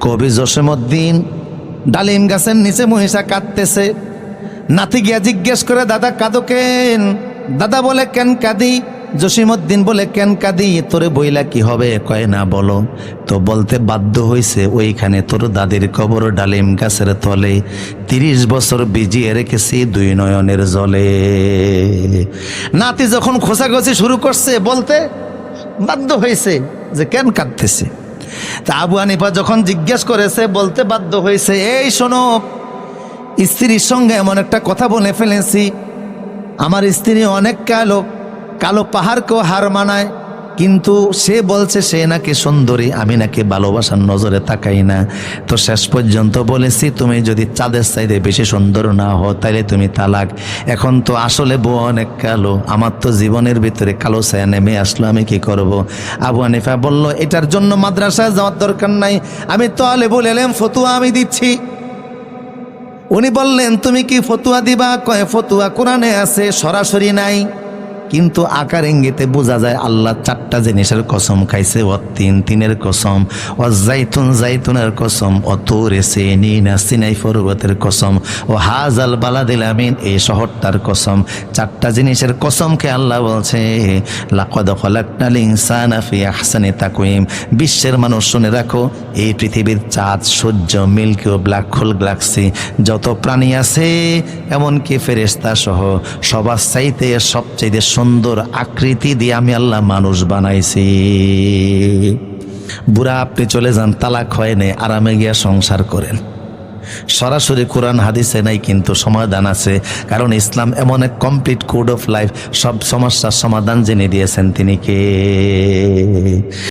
কবি জসীমউদ্দিন, ডালিম গাছের নিচে মহিষা কাঁদতেছে। নাতি গিয়া জিজ্ঞেস করে, দাদা, কাঁদো কেন? দাদা বলে, কেন কাঁদি? জসীমউদ্দিন বলে, কেন কাঁদি? তোরে বইলা কি হবে? কয় না, বলো। তো বলতে বাধ্য হইছে, ওইখানে তোর দাদির কবর ডালিম গাছের তলে। তিরিশ বছর বিজিয়ে রেখেছি দুই নয়নের জলে। নাতি যখন খোঁচাখোঁচি শুরু করছে, বলতে বাধ্য হয়েছে যে, কেন কাঁদতেছে? তা আবু হানিফা যখন জিজ্ঞেস করেছে বলতে বাধ্য হয়েছে, এই শোনো, স্ত্রীর সঙ্গে এমন একটা কথা বলে ফেলেছি। আমার স্ত্রী অনেক কালো কালো পাহাড়কেও হার মানায়। কিন্তু সে বলছে, সে নাকি সুন্দরী, আমি নাকি ভালোবাসার নজরে তাকাই না। তো শেষ পর্যন্ত বলেছি, তুমি যদি চাঁদের চাইতে বেশি সুন্দর না হও তাহলে তুমি তালাক। এখন তো আসলে বউ অনেক কালো, আমার তো জীবনের ভিতরে কালো ছায়া নেমে আসলো, আমি কি করব? আবু আনিফা বলল, এটার জন্য মাদ্রাসায় যাওয়ার দরকার নাই, আমি তো আলে বলেলাম ফতুয়া আমি দিচ্ছি। উনি বললেন, তুমি কি ফতুয়া দিবা? কয়, ফতুয়া কোরআনে আছে, সরাসরি নাই। কিন্তু আকার ইঙ্গিতে বোঝা যায় আল্লাহ চারটা জিনিসের কসম খাইছে, ও তিন তিনের কসম, ও জাইতুন জাইতুনের কসম, ও তোরে সেনি সিনাই পর্বতের কসম, ও হাজাল বালাদিল আমিন এই শহরটার কসম। চারটা জিনিসের কসমকে আল্লাহ বলছে, লাকদ খলাকনাল ইনসানা ফি আহসানি তাকওয়িম। বিশ্বের মানুষ শুনে রাখো, এই পৃথিবীর চাঁদ, সূর্য, মিল্কি ও ব্ল্যাক হোল গ্যালাক্সি, যত প্রাণী আছে, এমনকি ফেরেস্তা সহ, সবার চাইতে সবচাইতে সুন্দর আকৃতি দিয়ে আমি আল্লাহ মানুষ বানাইছি। বুড়া, আপনি চলে যান, তালাক হয় নেই, আরামে গিয়া সংসার করেন। সরাসরি কোরআন, হাদিসে নাই, কিন্তু সমাধান আছে, কারণ ইসলাম এমন এক কমপ্লিট কোড অফ লাইফ সব সমস্যার সমাধান জেনে দিয়েছেন তিনি কে?